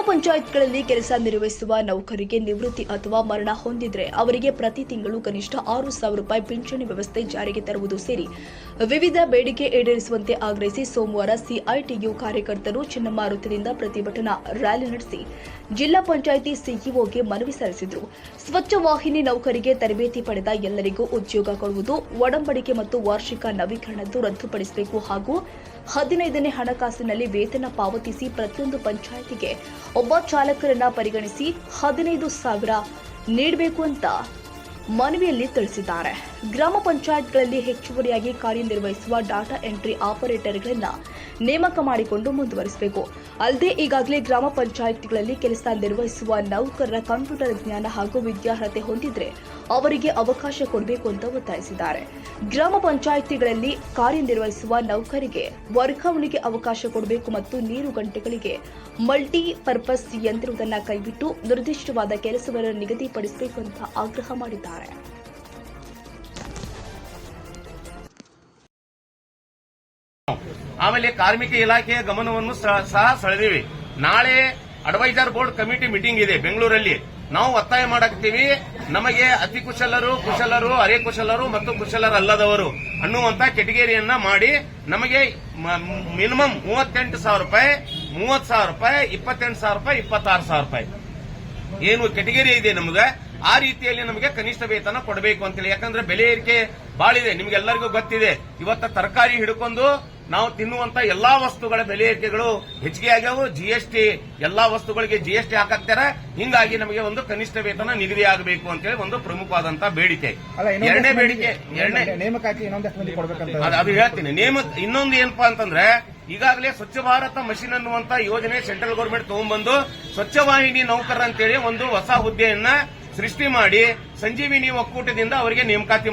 ಪಂಚಾಯತ್ಗಳಲ್ಲಿ ಕೆಲಸ ನಿರ್ವಹಿಸುವ ನೌಕರಿಗೆ ನಿವೃತ್ತಿ ಅಥವಾ ಮರಣ ಹೊಂದಿದ್ರೆ ಅವರಿಗೆ ಪ್ರತಿ ತಿಂಗಳು ಕನಿಷ್ಠ ಆರು ಸಾವಿರ ರೂಪಾಯಿ ಪಿಂಚಣಿ ವ್ಯವಸ್ಥೆ ಜಾರಿಗೆ ತರುವುದು ಸೇರಿ ವಿವಿಧ ಬೇಡಿಕೆ ಈಡೇರಿಸುವಂತೆ ಆಗ್ರಹಿಸಿ ಸೋಮವಾರ ಸಿಐಟಿಯು ಕಾರ್ಯಕರ್ತರು ಚಿನ್ನಮಾರುತಿನಿಂದ ಪ್ರತಿಭಟನಾ ರ್ಯಾಲಿ ನಡೆಸಿ ಜಿಲ್ಲಾ ಪಂಚಾಯಿತಿ ಸಿಇಒಗೆ ಮನವಿ ಸಲ್ಲಿಸಿದರು. ಸ್ವಚ್ಛ ವಾಹಿನಿ ನೌಕರಿಗೆ ತರಬೇತಿ ಪಡೆದ ಎಲ್ಲರಿಗೂ ಉದ್ಯೋಗ ಕೊಡುವುದು, ಒಡಂಬಡಿಕೆ ಮತ್ತು ವಾರ್ಷಿಕ ನವೀಕರಣದ್ದು ರದ್ದುಪಡಿಸಬೇಕು ಹಾಗೂ ಹದಿನೈದನೇ ಹಣಕಾಸಿನಲ್ಲಿ ವೇತನ ಪಾವತಿಸಿ ಪ್ರತಿಯೊಂದು ಪಂಚಾಯಿತಿಗೆ ಒಬ್ಬ ಚಾಲಕರನ್ನ ಪರಿಗಣಿಸಿ ಹದಿನೈದು ಸಾವಿರ ನೀಡಬೇಕು ಅಂತ ಮನವಿಯಲ್ಲಿ ತಿಳಿಸಿದ್ದಾರೆ. ಗ್ರಾಮ ಪಂಚಾಯತ್ಗಳಲ್ಲಿ ಹೆಚ್ಚುವರಿಯಾಗಿ ಕಾರ್ಯನಿರ್ವಹಿಸುವ ಡಾಟಾ ಎಂಟ್ರಿ ಆಪರೇಟರ್ಗಳನ್ನ ನೇಮಕ ಮಾಡಿಕೊಂಡು ಮುಂದುವರಿಸಬೇಕು. ಅಲ್ಲದೆ ಈಗಾಗಲೇ ಗ್ರಾಮ ಪಂಚಾಯತ್ಗಳಲ್ಲಿ ಕೆಲಸ ನಿರ್ವಹಿಸುವ ನೌಕರರ ಕಂಪ್ಯೂಟರ್ ಜ್ಞಾನ ಹಾಗೂ ವಿದ್ಯಾರ್ಹತೆ ಹೊಂದಿದ್ರೆ ಅವರಿಗೆ ಅವಕಾಶ ಕೊಡಬೇಕು ಅಂತ ಒತ್ತಾಯಿಸಿದ್ದಾರೆ. ಗ್ರಾಮ ಪಂಚಾಯಿತಿಗಳಲ್ಲಿ ಕಾರ್ಯನಿರ್ವಹಿಸುವ ನೌಕರಿಗೆ ವರ್ಗಾವಣೆಗೆ ಅವಕಾಶ ಕೊಡಬೇಕು ಮತ್ತು ನೀರು ಗಂಟೆಗಳಿಗೆ ಮಲ್ಟಿ ಪರ್ಪಸ್ ಯಂತ್ರವನ್ನು ಕೈಬಿಟ್ಟು ನಿರ್ದಿಷ್ಟವಾದ ಕೆಲಸವನ್ನು ನಿಗದಿಪಡಿಸಬೇಕು ಅಂತ ಆಗ್ರಹ ಮಾಡಿದ್ದಾರೆ. ಆಮೇಲೆ ಕಾರ್ಮಿಕ ಇಲಾಖೆಯ ಗಮನವನ್ನು ಸಹ ಸೆಳೆದಿವಿ. ನಾಳೆ ಅಡ್ವೈಸರ್ ಬೋರ್ಡ್ ಕಮಿಟಿ ಮೀಟಿಂಗ್ ಇದೆ ಬೆಂಗಳೂರಲ್ಲಿ. ನಾವು ಒತ್ತಾಯ ಮಾಡಾಕ್ತೀವಿ. ನಮಗೆ ಅತಿ ಕುಶಲರು ಕುಶಲರು, ಅರೆ ಕುಶಲರು ಮತ್ತು ಕುಶಲರಲ್ಲದವರು ಅನ್ನುವಂತ ಕೆಟಗರಿಯನ್ನ ಮಾಡಿ ನಮಗೆ ಮಿನಿಮಮ್ ಮೂವತ್ತೆಂಟು ಸಾವಿರ ರೂಪಾಯಿ ಮೂವತ್ ಸಾವಿರ ರೂಪಾಯಿ, ಇಪ್ಪತ್ತೆಂಟು ಸಾವಿರ ರೂಪಾಯಿ, ಇಪ್ಪತ್ತಾರು ಸಾವಿರ ರೂಪಾಯಿ. ಏನು ಕೆಟಗರಿ ಇದೆ ನಮಗೆ. ಆ ರೀತಿಯಲ್ಲಿ ನಮಗೆ ಕನಿಷ್ಠ ವೇತನ ಕೊಡಬೇಕು ಅಂತೇಳಿ. ಯಾಕಂದ್ರೆ ಬೆಲೆ ಏರಿಕೆ ಬಾಳಿದೆ. ನಿಮ್ಗೆಲ್ಲರಿಗೂ ಗೊತ್ತಿದೆ. ಇವತ್ತ ತರಕಾರಿ ಹಿಡ್ಕೊಂಡು ನಾವು ತಿನ್ನುವಂತ ಎಲ್ಲಾ ವಸ್ತುಗಳ ಬೆಲೆ ಏರಿಕೆಗಳು ಹೆಚ್ಚಿಗೆ ಆಗ್ಯಾವು. ಜಿಎಸ್ಟಿ ಎಲ್ಲಾ ವಸ್ತುಗಳಿಗೆ ಜಿಎಸ್ಟಿ ಹಾಕಾಕ್ತಾರೆ. ಹಿಂಗಾಗಿ ನಮಗೆ ಒಂದು ಕನಿಷ್ಠ ವೇತನ ನಿಗದಿ ಆಗಬೇಕು ಅಂತೇಳಿ ಒಂದು ಪ್ರಮುಖವಾದಂತ ಬೇಡಿಕೆ. ಎರಡನೇ ಬೇಡಿಕೆ ಎರಡನೇ ನೇಮಕಾತಿ ಅದು ಹೇಳ್ತೀನಿ. ನೇಮ ಇನ್ನೊಂದು ಏನಪ್ಪಾ ಅಂತಂದ್ರೆ ಈಗಾಗಲೇ ಸ್ವಚ್ಛ ಭಾರತ ಮಷಿನ್ ಅನ್ನುವಂತ ಯೋಜನೆ ಸೆಂಟ್ರಲ್ ಗೌರ್ಮೆಂಟ್ ತಗೊಂಡ್ಬಂದು ಸ್ವಚ್ಛ ವಾಹಿನಿ ನೌಕರ ಅಂತೇಳಿ ಒಂದು ಹೊಸ ಹುದ್ದೆಯನ್ನ ಸೃಷ್ಟಿ ಮಾಡಿ ಸಂಜೀವಿನಿ ಒಕ್ಕೂಟದಿಂದ ಅವರಿಗೆ ನೇಮಕಾತಿ